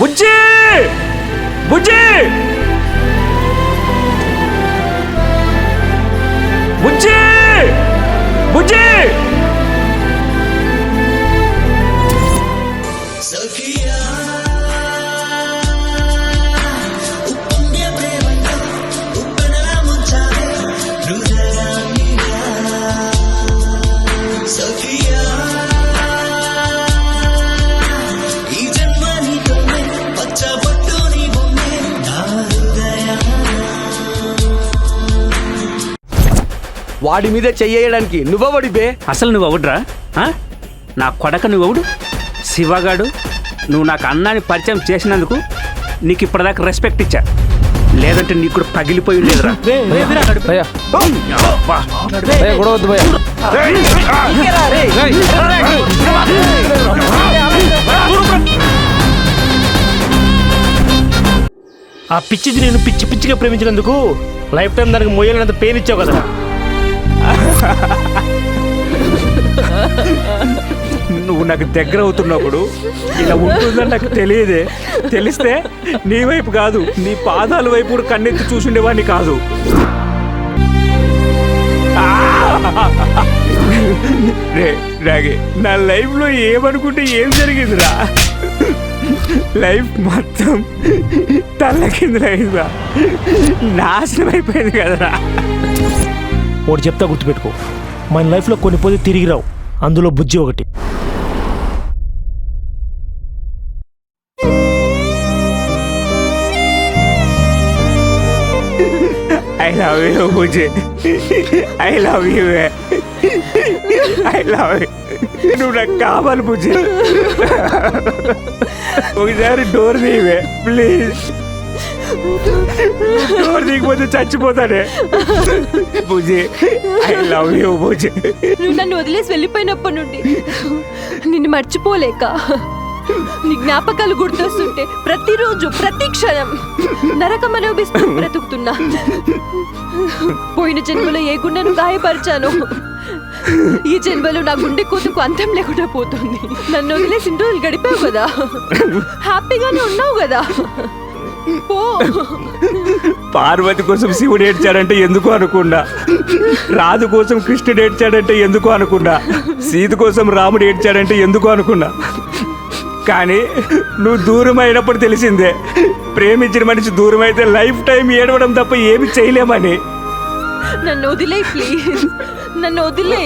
బుజ్జి బుజ్జి బుజ్జి బుజ్జి వాడి మీద చెయ్యడానికి నువ్వవడి బే? అసలు నువ్వు అవుడ్రా ఆ? నా కొడక నువ్వు అవుడు శివగాడు నువ్వు నాకు అన్నాన్ని పరిచయం చేసినందుకు నీకు ఇప్పటిదాకా రెస్పెక్ట్ ఇచ్చా. లేదంటే నీకు కూడా పగిలిపోయి ఉండేదిరా. భయ్యా. ఆ పిచ్చిది నేను పిచ్చి పిచ్చిగా ప్రేమించినందుకు లైఫ్ టైం దానికి మొయ్యలేనంత పెయిన్ ఇచ్చావు కదా నువ్వు నాకు దగ్గర అవుతున్నప్పుడు ఇలా ఉంటుందని నాకు తెలియదే. తెలిస్తే నీ వైపు కాదు నీ పాదాల వైపు కూడా కన్నెత్తి చూసుండేవాడిని కాదు. రే రాగే నా లైఫ్లో ఏమనుకుంటే ఏం జరిగిందిరా? లైఫ్ మొత్తం తల్ల కిందలైందిరా నాశనం అయిపోయింది కదరా. ఒకటి చెప్తా గుర్తుపెట్టుకో. మన లైఫ్లో కొన్ని పోతే తిరిగి రావు. అందులో బుజ్జి ఒకటి. I love you Bujji I love you I love you నువ్వు నాకు కావాలి బుజ్జి ఒకసారి డోర్ తీవే ప్లీజ్ డోర్ దిగిపోతే చచ్చిపోతానే పూజే ఐ లవ్ యూ పూజే నువ్వు నన్ను వదిలేసి వెళ్ళిపోయినప్పటి నుండి నిన్ను మర్చిపోలేక నీ జ్ఞాపకాలు గుర్తొస్తుంటే ప్రతిరోజు ప్రతి క్షణం నరకం అనుభవిస్తూ బ్రతుకుతున్నా. పోయిన జన్మలో ఏ గుండెను గాయపరిచాను ఈ జన్మలో నా గుండె కూతుకు అంతం లేకుండా పోతుంది. నన్ను వదిలేసి రోజులు గడిపావు కదా. హ్యాపీగానే ఉన్నావు కదా. పార్వతి కోసం శివుడు ఏడ్చాడంటే ఎందుకు అనుకున్నా రాధు కోసం కృష్ణుడు ఏడ్చాడంటే ఎందుకు అనుకున్నా సీత కోసం రాముడు ఏడ్చాడంటే ఎందుకు అనుకున్నా? కానీ నువ్వు దూరం అయినప్పుడు తెలిసిందే ప్రేమించిన మనిషి దూరం అయితే లైఫ్ టైం ఏడవడం తప్ప ఏమి చేయలేమని. నన్ను వదిలే ప్లీజ్. నన్ను వదిలే